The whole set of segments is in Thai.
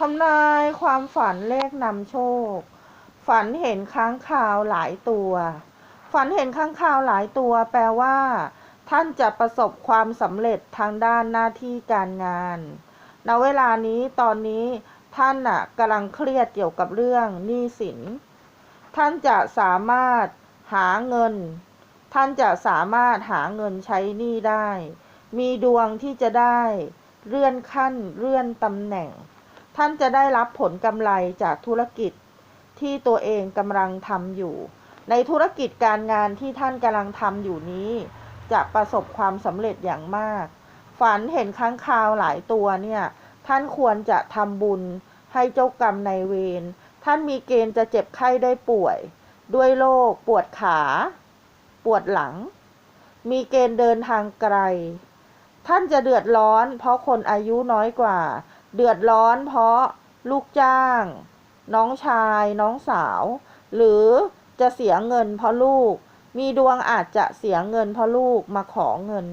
ทำนายความฝันเลขนำโชค ฝันเห็นค้างคาวหลายตัว ฝันเห็นค้างคาวหลายตัว แปลว่า ท่านจะประสบความสำเร็จทางด้านหน้าที่การงานณเวลานี้ตอนนี้ท่านน่ะกำลังเครียดเกี่ยวกับเรื่องหนี้สิน ท่านจะสามารถหาเงิน ท่านจะสามารถหาเงินใช้หนี้ได้ มีดวงที่จะได้ เลื่อนขั้นเลื่อนตำแหน่ง ท่านจะได้รับผลกำไรจากธุรกิจที่ตัวเองกำลังทำอยู่ ในธุรกิจการงานที่ท่านกำลังทำอยู่นี้ จะประสบความสำเร็จอย่างมาก ฝันเห็นค้างคาวหลายตัวเนี่ย ท่านควรจะทำบุญให้เจ้ากรรมในายเวร ท่านมีเกณฑ์จะเจ็บไข้ได้ป่วย ด้วยโรคปวดขา ปวดหลัง มีเกณฑ์เดินทางไกล ท่านจะเดือดร้อนเพราะคนอายุน้อยกว่า เดือดร้อนเพราะลูกจ้าง น้องชาย น้องสาว หรือจะเสียเงินเพราะลูก มีดวงอาจจะเสียเงินเพราะลูกมาขอเงิน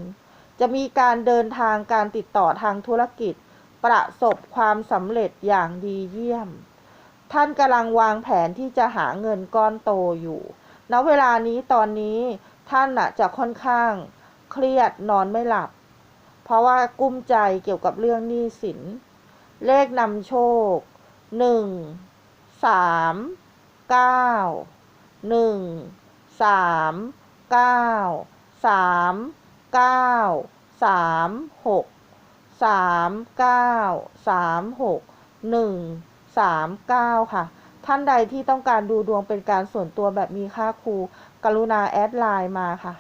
จะมีการเดินทางการติดต่อทางธุรกิจ ประสบความสำเร็จอย่างดีเยี่ยม ท่านกำลังวางแผนที่จะหาเงินก้อนโตอยู่ณเวลานี้ตอนนี้ท่านน่ะจะค่อนข้างเครียดนอนไม่หลับ เพราะว่ากุ้มใจเกี่ยวกับเรื่องหนี้สิน เลขนำโชค หนึ่ง สาม เก้า หนึ่ง สาม เก้า สาม เก้า สามหก สามเก้า สามหก หนึ่ง สามเก้าค่ะ ท่านใดที่ต้องการดูดวงเป็นการส่วนตัวแบบมีค่าครู กรุณาแอดไลน์มาค่ะ